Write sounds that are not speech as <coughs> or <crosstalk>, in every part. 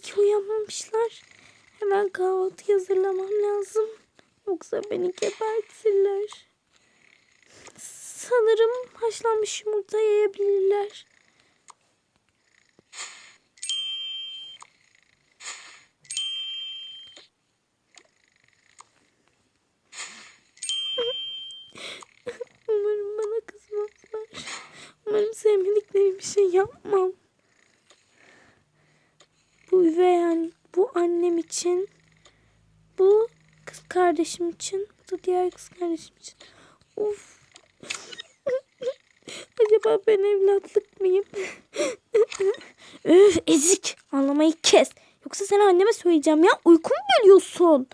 ki uyanmamışlar. Hemen kahvaltı hazırlamam lazım. Yoksa beni gebertirler. Sanırım haşlanmış yumurta yayabilirler. Umarım bana kızmazlar. Umarım sevmedikleri bir şey yapmam. Bu üvey an- bu annem için, bu kız kardeşim için, bu da diğer kız kardeşim için. Of. <laughs> Acaba ben evlatlık mıyım? <laughs> Üf ezik. Anlamayı kes. Yoksa sen anneme söyleyeceğim ya. Uykumu bölüyorsun.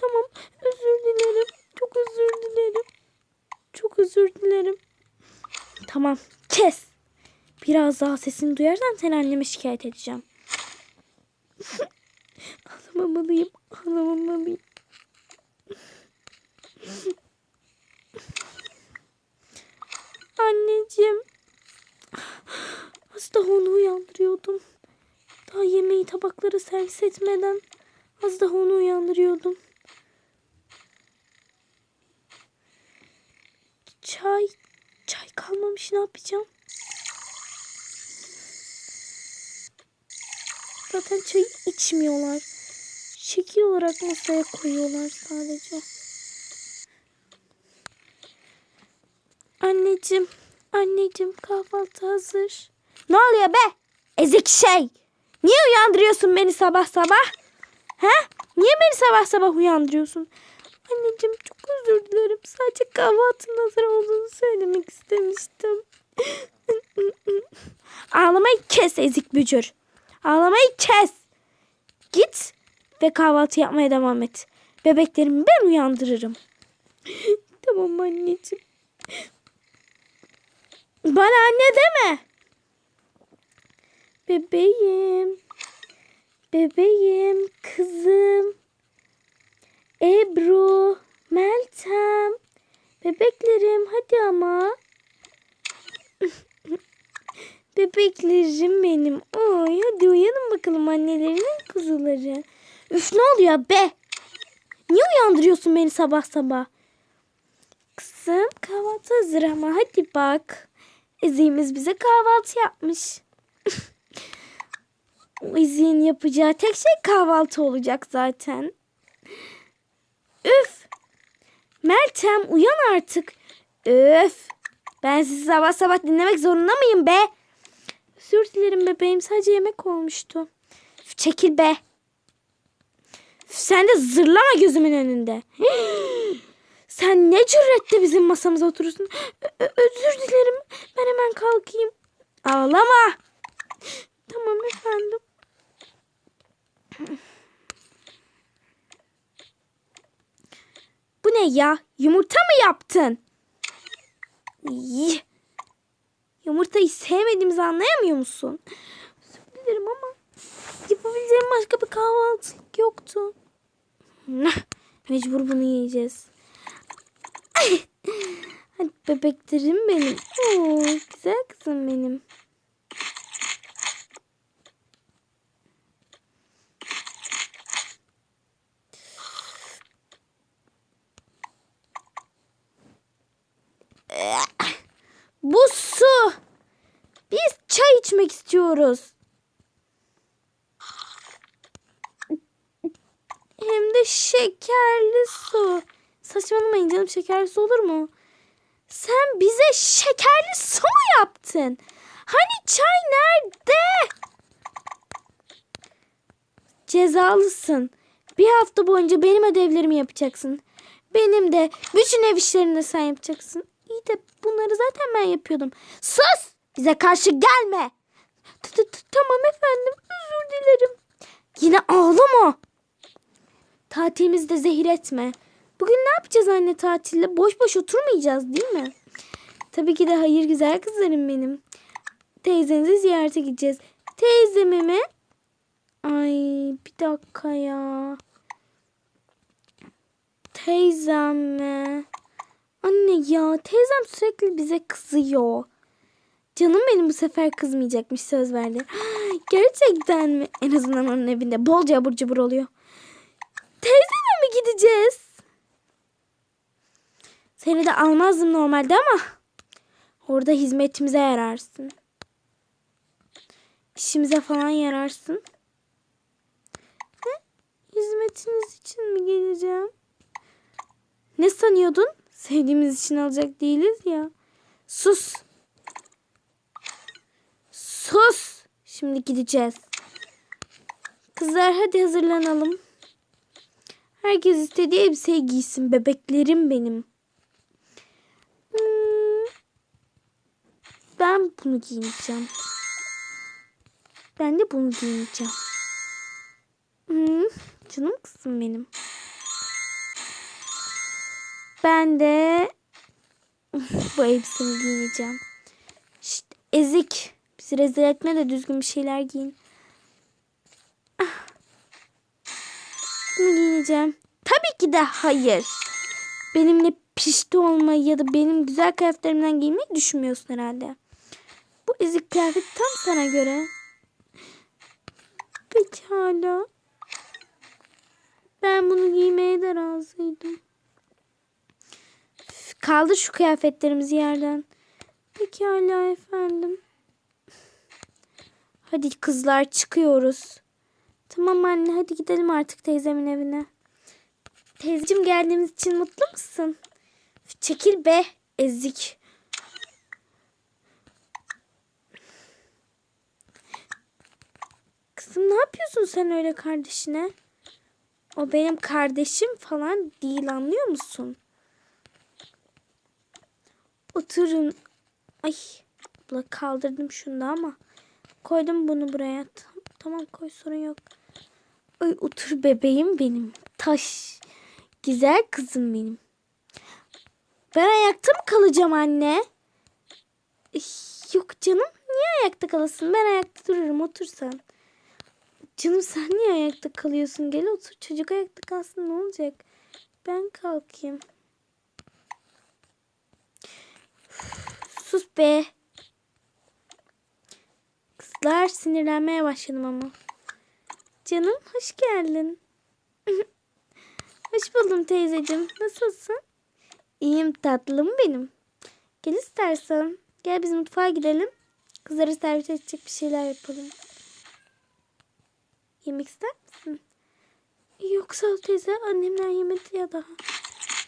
Tamam özür dilerim. Çok özür dilerim. Çok özür dilerim. Tamam kes. Biraz daha sesini duyarsan seni anneme şikayet edeceğim. <laughs> Ağlamamalıyım. Ağlamamalıyım. Anneciğim. Az daha onu uyandırıyordum. Daha yemeği tabaklara servis etmeden az daha onu uyandırıyordum. Çay, çay kalmamış ne yapacağım? Zaten çayı içmiyorlar. Şekil olarak masaya koyuyorlar sadece. Anneciğim, anneciğim kahvaltı hazır. Ne oluyor be? Ezik şey. Niye uyandırıyorsun beni sabah sabah? He? Niye beni sabah sabah uyandırıyorsun? Anneciğim çok özür dilerim. Sadece kahvaltının hazır olduğunu söylemek istemiştim. <laughs> Ağlamayı kes ezik bücür. Ağlamayı kes. Git ve kahvaltı yapmaya devam et. Bebeklerimi ben uyandırırım. <laughs> tamam anneciğim. Bana anne deme. Bebeğim. Bebeğim, kızım. Ebru, Meltem. Bebeklerim hadi ama. Bebeklerim benim. Oy hadi uyanın bakalım annelerinin kuzuları. Üf ne oluyor be? Niye uyandırıyorsun beni sabah sabah? Kızım kahvaltı hazır ama hadi bak. Eziğimiz bize kahvaltı yapmış. <laughs> o yapacağı tek şey kahvaltı olacak zaten. Üf. Meltem uyan artık. Üf. Ben sizi sabah sabah dinlemek zorunda mıyım be? Özür dilerim bebeğim. Sadece yemek olmuştu. Çekil be. Sen de zırlama gözümün önünde. <gasps> Sen ne cüretle bizim masamıza oturursun. Ö- özür dilerim. Ben hemen kalkayım. Ağlama. Tamam efendim. Bu ne ya? Yumurta mı yaptın? İyi. Yumurtayı sevmediğimizi anlayamıyor musun? Özür dilerim ama yapabileceğim başka bir kahvaltılık yoktu. Mecbur bunu yiyeceğiz. <laughs> Hadi bebeklerim benim. Oo, güzel kızım benim. Bu su. Biz çay içmek istiyoruz. Hem de şekerli su. Saçmalamayın canım şekerli su olur mu? Sen bize şekerli su mu yaptın? Hani çay nerede? Cezalısın. Bir hafta boyunca benim ödevlerimi yapacaksın. Benim de bütün ev işlerini sen yapacaksın. İyi de bunları zaten ben yapıyordum. Sus! Bize karşı gelme. Tamam efendim özür dilerim. Yine ağlama. Tatilimizi de zehir etme. Bugün ne yapacağız anne tatilde? Boş boş oturmayacağız değil mi? Tabii ki de hayır güzel kızlarım benim. Teyzenizi ziyarete gideceğiz. Teyzemi mi? Ay bir dakika ya. Teyzem mi? Anne ya teyzem sürekli bize kızıyor. Canım benim bu sefer kızmayacakmış söz verdi. <gasps> Gerçekten mi? En azından onun evinde bolca abur cubur oluyor. Teyzeme mi gideceğiz? Seni de almazdım normalde ama orada hizmetimize yararsın. İşimize falan yararsın. Ne? Hizmetiniz için mi geleceğim? Ne sanıyordun? Sevdiğimiz için alacak değiliz ya. Sus. Sus. Şimdi gideceğiz. Kızlar hadi hazırlanalım. Herkes istediği elbiseyi giysin. Bebeklerim benim. Hmm, Ben bunu giyineceğim. Ben de bunu giyineceğim. Hmm, canım kızım benim. Ben de <laughs> bu elbisemi giyineceğim. Şşt, ezik. Bizi rezil etme de düzgün bir şeyler giyin. Ah. Bunu giyineceğim. Tabii ki de hayır. Benimle pişti olmayı ya da benim güzel kıyafetlerimden giyinmeyi düşünmüyorsun herhalde. Bu ezik kıyafet tam sana göre. Pekala. Ben bunu giymeye de razıydım. Kaldır şu kıyafetlerimizi yerden. Pekala efendim. Hadi kızlar çıkıyoruz. Tamam anne hadi gidelim artık teyzemin evine. Teyzeciğim geldiğimiz için mutlu musun? Çekil be ezik. Kızım ne yapıyorsun sen öyle kardeşine? O benim kardeşim falan değil anlıyor musun? Oturun. Ay abla kaldırdım şunu da ama koydum bunu buraya. Tam- Tamam koy sorun yok. Ay otur bebeğim benim. Taş. Güzel kızım benim. Ben ayakta mı kalacağım anne? Yok canım. Niye ayakta kalasın? Ben ayakta dururum. Otur sen. Canım sen niye ayakta kalıyorsun? Gel otur. Çocuk ayakta kalsın ne olacak? Ben kalkayım. Sus be. Kızlar sinirlenmeye başladım ama. Canım hoş geldin. <laughs> hoş buldum teyzeciğim. Nasılsın? İyiyim tatlım benim. Gel istersen. Gel biz mutfağa gidelim. Kızlara servis edecek bir şeyler yapalım. Yemek ister misin? Yok sağ ol teyze. Annemler yemedi ya daha.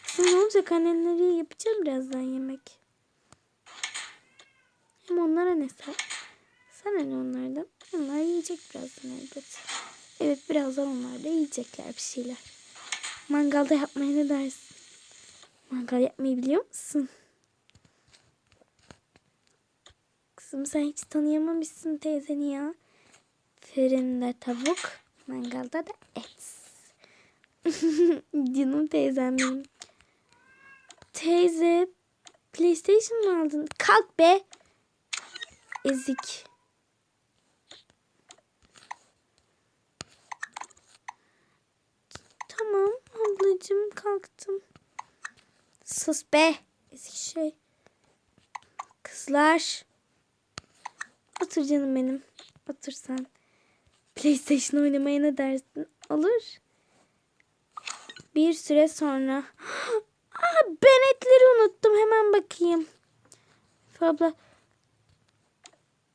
Kızım ne olacak? Annenleri yapacağım birazdan yemek. Hem onlara ne sen? Sana ne onlardan? Onlar yiyecek birazdan elbet. Evet birazdan onlar da yiyecekler bir şeyler. Mangalda yapmaya ne dersin? Mangal yapmayı biliyor musun? Kızım sen hiç tanıyamamışsın teyzeni ya. Fırında tavuk, mangalda da et. <laughs> Canım teyzem benim. Teyze, PlayStation mı aldın? Kalk be. Ezik. Tamam ablacığım kalktım. Sus be. Ezik şey. Kızlar. Otur canım benim. Otur sen. PlayStation oynamaya ne dersin? Olur. Bir süre sonra. <gasps> Aa, ben etleri unuttum. Hemen bakayım. Abla.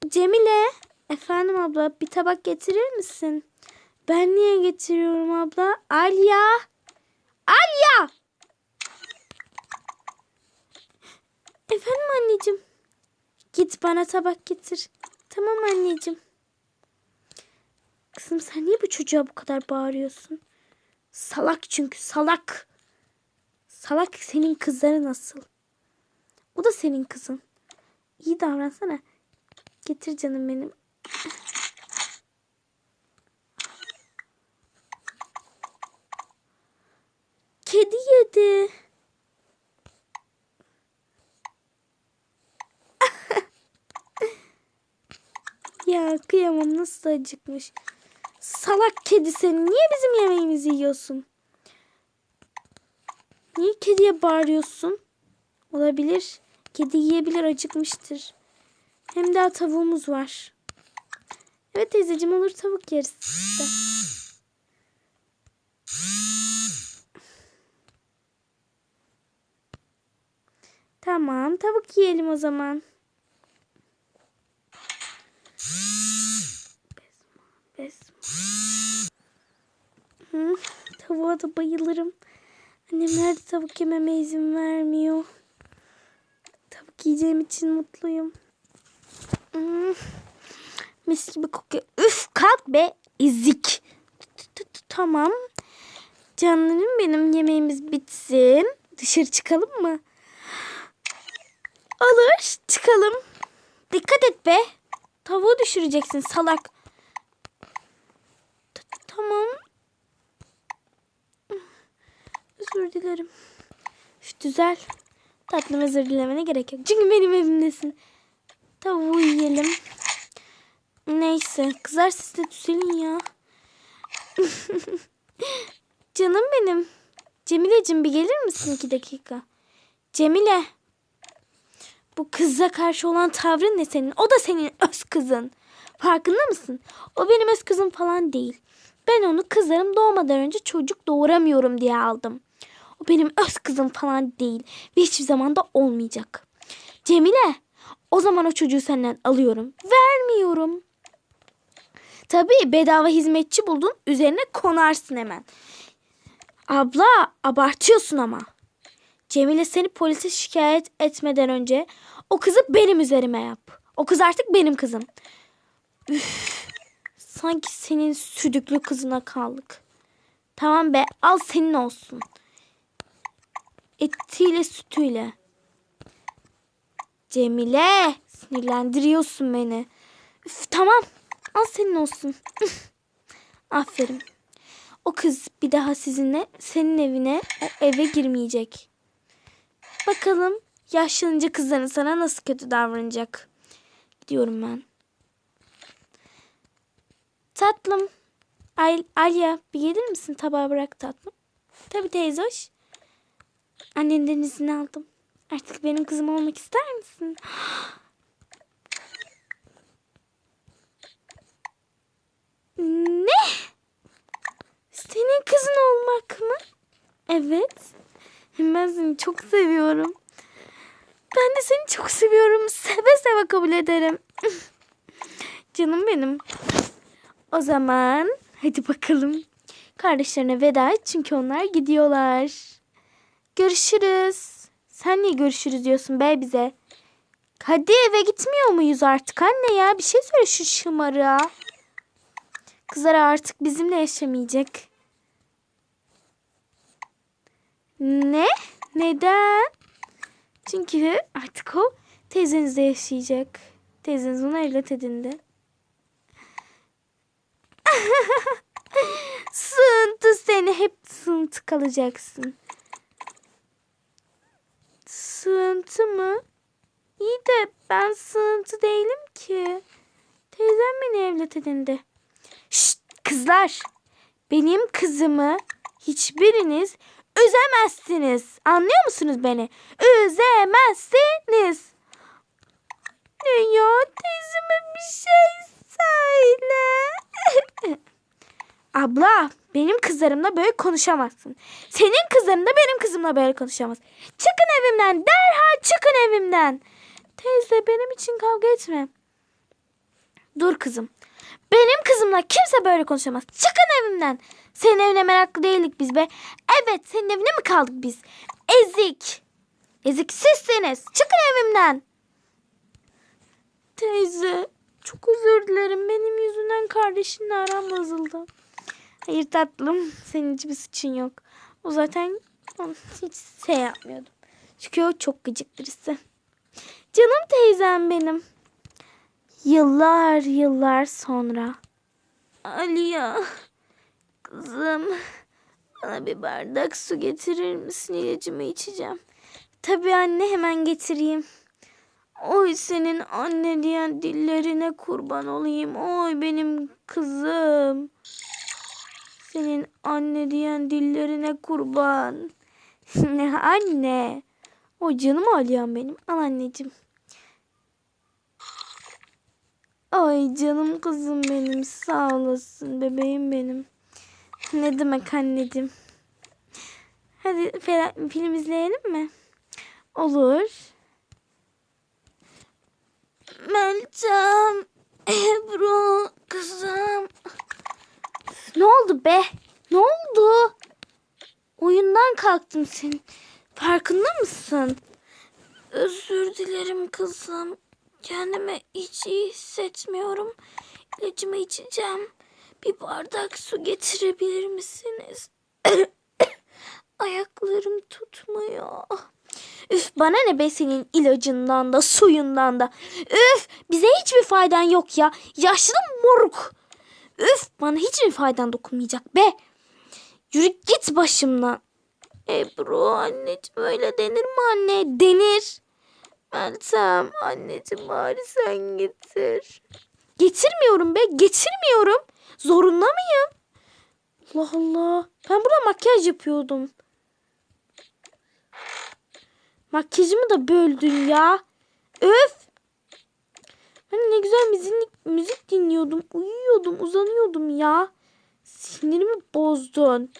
Cemile. Efendim abla bir tabak getirir misin? Ben niye getiriyorum abla? Alya. Alya. Efendim anneciğim. Git bana tabak getir. Tamam anneciğim. Kızım sen niye bu çocuğa bu kadar bağırıyorsun? Salak çünkü salak. Salak senin kızları nasıl? O da senin kızın. İyi davransana. Getir canım benim. Kedi yedi. <laughs> Ya kıyamam nasıl acıkmış. Salak kedi sen niye bizim yemeğimizi yiyorsun? Niye kediye bağırıyorsun? Olabilir. Kedi yiyebilir acıkmıştır. Hem daha tavuğumuz var. Evet teyzeciğim olur tavuk yeriz. işte. Tamam tavuk yiyelim o zaman. Besma. Hı, tavuğa da bayılırım. Annemler de tavuk yememe izin vermiyor. Tavuk yiyeceğim için mutluyum. Hmm, Mis gibi kokuyor. Üf kalk be ezik. Tamam. Canlarım benim yemeğimiz bitsin. Dışarı çıkalım mı? Olur çıkalım. Dikkat et be. Tavuğu düşüreceksin salak. Tamam. Özür dilerim. Üf, güzel. Tatlım özür dilemene gerek yok. Çünkü benim evimdesin. Tavuğu yiyelim. Neyse. Kızar siz de ya. <laughs> Canım benim. Cemile'cim bir gelir misin iki dakika? Cemile. Bu kıza karşı olan tavrın ne senin? O da senin öz kızın. Farkında mısın? O benim öz kızım falan değil. Ben onu kızlarım doğmadan önce çocuk doğuramıyorum diye aldım. O benim öz kızım falan değil. Ve hiçbir zaman da olmayacak. Cemile, o zaman o çocuğu senden alıyorum. Vermiyorum. Tabii bedava hizmetçi buldun. Üzerine konarsın hemen. Abla abartıyorsun ama. Cemile seni polise şikayet etmeden önce o kızı benim üzerime yap. O kız artık benim kızım. Üf, sanki senin südüklü kızına kaldık. Tamam be al senin olsun. Etiyle sütüyle. Cemile sinirlendiriyorsun beni. Üf, tamam al senin olsun. <laughs> Aferin. O kız bir daha sizinle senin evine o eve girmeyecek. Bakalım yaşlanınca kızların sana nasıl kötü davranacak. Gidiyorum ben. Tatlım. Al Alya bir gelir misin? Tabağı bırak tatlım. Tabii teyze hoş. Annenden izin aldım. Artık benim kızım olmak ister misin? Ne? Senin kızın olmak mı? Evet. Ben seni çok seviyorum. Ben de seni çok seviyorum. Seve seve kabul ederim. <laughs> Canım benim. O zaman hadi bakalım. Kardeşlerine veda et çünkü onlar gidiyorlar. Görüşürüz. Sen niye görüşürüz diyorsun be bize? Hadi eve gitmiyor muyuz artık anne ya? Bir şey söyle şu şımarığa. Kızlar artık bizimle yaşamayacak. Ne? Neden? Çünkü artık o teyzenizde yaşayacak. Teyzeniz onu evlat edindi. <laughs> sığıntı seni hep sığıntı kalacaksın. Sığıntı mı? İyi de ben sığıntı değilim ki. Teyzem beni evlat edindi. Şşt kızlar. Benim kızımı hiçbiriniz üzemezsiniz. Anlıyor musunuz beni? Üzemezsiniz. Ne ya teyzeme bir şey söyle. <laughs> Abla benim kızlarımla böyle konuşamazsın. Senin kızların da benim kızımla böyle konuşamaz. Çıkın evimden derhal çıkın evimden. Teyze benim için kavga etme. Dur kızım. Benim kızımla kimse böyle konuşamaz. Çıkın evimden. Senin evine meraklı değildik biz be. Evet senin evine mi kaldık biz? Ezik. Ezik sizsiniz. Çıkın evimden. Teyze çok özür dilerim. Benim yüzünden kardeşinle aram bozuldu. Hayır tatlım. Senin hiçbir suçun yok. O zaten hiç şey yapmıyordum. Çünkü o çok gıcık birisi. Canım teyzem benim. Yıllar yıllar sonra. Aliya. Kızım. Bana bir bardak su getirir misin? İlacımı içeceğim. Tabii anne hemen getireyim. Oy senin anne diyen dillerine kurban olayım. Oy benim kızım. Senin anne diyen dillerine kurban. <laughs> ne anne. O canım Aliyan benim. Al anneciğim. Ay canım kızım benim sağ olasın bebeğim benim. Ne demek anneciğim. Hadi film izleyelim mi? Olur. Meltem, Ebru, kızım. Ne oldu be? Ne oldu? Oyundan kalktım senin. Farkında mısın? Özür dilerim kızım. Kendimi hiç iyi hissetmiyorum. İlacımı içeceğim. Bir bardak su getirebilir misiniz? <coughs> Ayaklarım tutmuyor. Üf bana ne be senin ilacından da suyundan da. Üf bize hiçbir faydan yok ya. Yaşlı moruk. Üf bana hiçbir faydan dokunmayacak be. Yürü git başımdan. Ebru anneciğim öyle denir mi anne? Denir. Meltem anneciğim bari sen getir. Getirmiyorum be getirmiyorum. Zorunda mıyım? Allah Allah. Ben burada makyaj yapıyordum. Makyajımı da böldün ya. Öf. Ben ne güzel müzik, müzik dinliyordum. Uyuyordum, uzanıyordum ya. Sinirimi bozdun.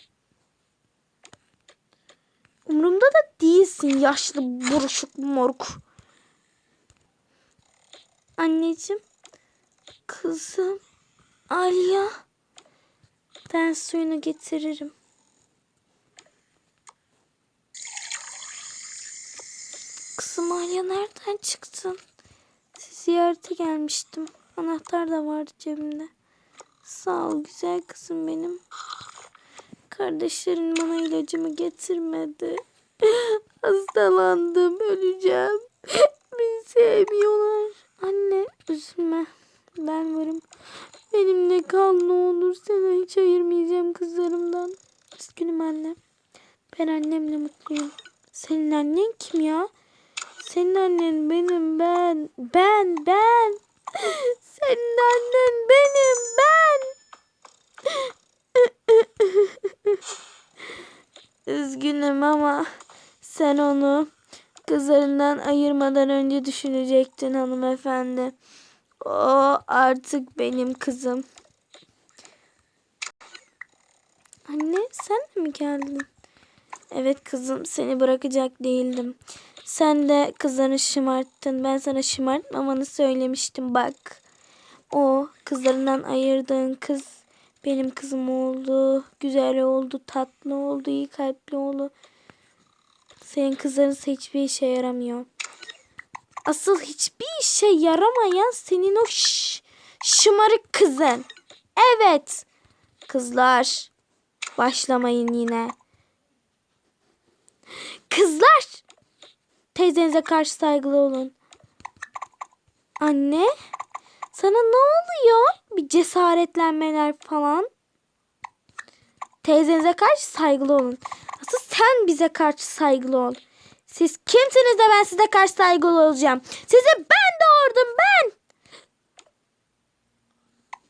Umurumda da değilsin yaşlı buruşuk moruk. Anneciğim. Kızım. Alya. Ben suyunu getiririm. Kızım Alya nereden çıktın? Ziyarete gelmiştim. Anahtar da vardı cebimde. Sağ ol güzel kızım benim. Kardeşlerin bana ilacımı getirmedi. <laughs> Hastalandım, öleceğim. Beni sevmiyorlar. Anne, üzülme. Ben varım. Benimle kal ne olur. Seni hiç ayırmayacağım kızlarımdan. Üzgünüm anne. Ben annemle mutluyum. Senin annen kim ya? Senin annen benim ben. Ben ben. Senin annen benim ben. Üzgünüm ama sen onu kızlarından ayırmadan önce düşünecektin hanımefendi. O artık benim kızım. Anne sen de mi geldin? Evet kızım seni bırakacak değildim. Sen de kızlarını şımarttın. Ben sana şımartmamanı söylemiştim bak. O kızlarından ayırdığın kız benim kızım oldu. Güzel oldu, tatlı oldu, iyi kalpli oldu. Senin kızların hiçbir işe yaramıyor. Asıl hiçbir işe yaramayan senin o şımarık kızın. Evet. Kızlar. Başlamayın yine. Kızlar. Teyzenize karşı saygılı olun. Anne. Sana ne oluyor? Bir cesaretlenmeler falan. Teyzenize karşı saygılı olun. Asıl sen bize karşı saygılı ol. Siz kimsiniz de ben size karşı saygılı olacağım. Sizi ben doğurdum ben.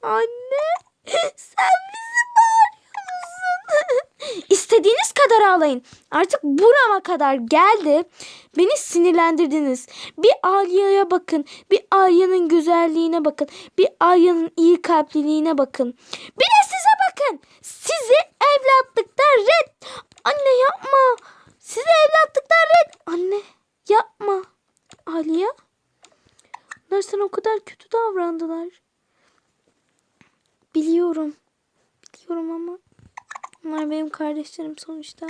Anne <laughs> sen bizi bağırıyor musun? <laughs> İstediğiniz kadar ağlayın. Artık burama kadar geldi. Beni sinirlendirdiniz. Bir Alya'ya bakın. Bir Alya'nın güzelliğine bakın. Bir Alya'nın iyi kalpliliğine bakın. Bir de size bakın. Sizi evlatlıktan red. Anne yapma. Sizi evlatlıktan red. Anne yapma. Alya. Onlar sana o kadar kötü davrandılar. Biliyorum. Biliyorum ama. Onlar benim kardeşlerim sonuçta.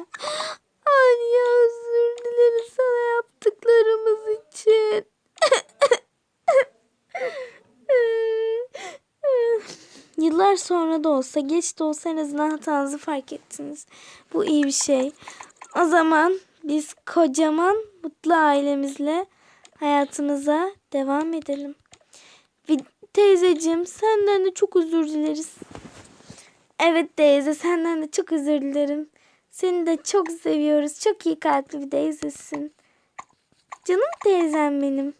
Alya özür dileriz sana yaptıklarımız için. Yıllar sonra da olsa, geç de olsa en azından hatanızı fark ettiniz. Bu iyi bir şey. O zaman biz kocaman mutlu ailemizle hayatımıza devam edelim. Teyzeciğim senden de çok özür dileriz. Evet teyze senden de çok özür dilerim. Seni de çok seviyoruz. Çok iyi kalpli bir teyzesin. Canım teyzem benim.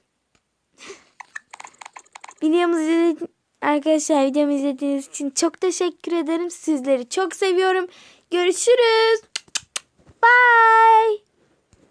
<laughs> Videomuzu arkadaşlar videomu izlediğiniz için çok teşekkür ederim. Sizleri çok seviyorum. Görüşürüz. Bye.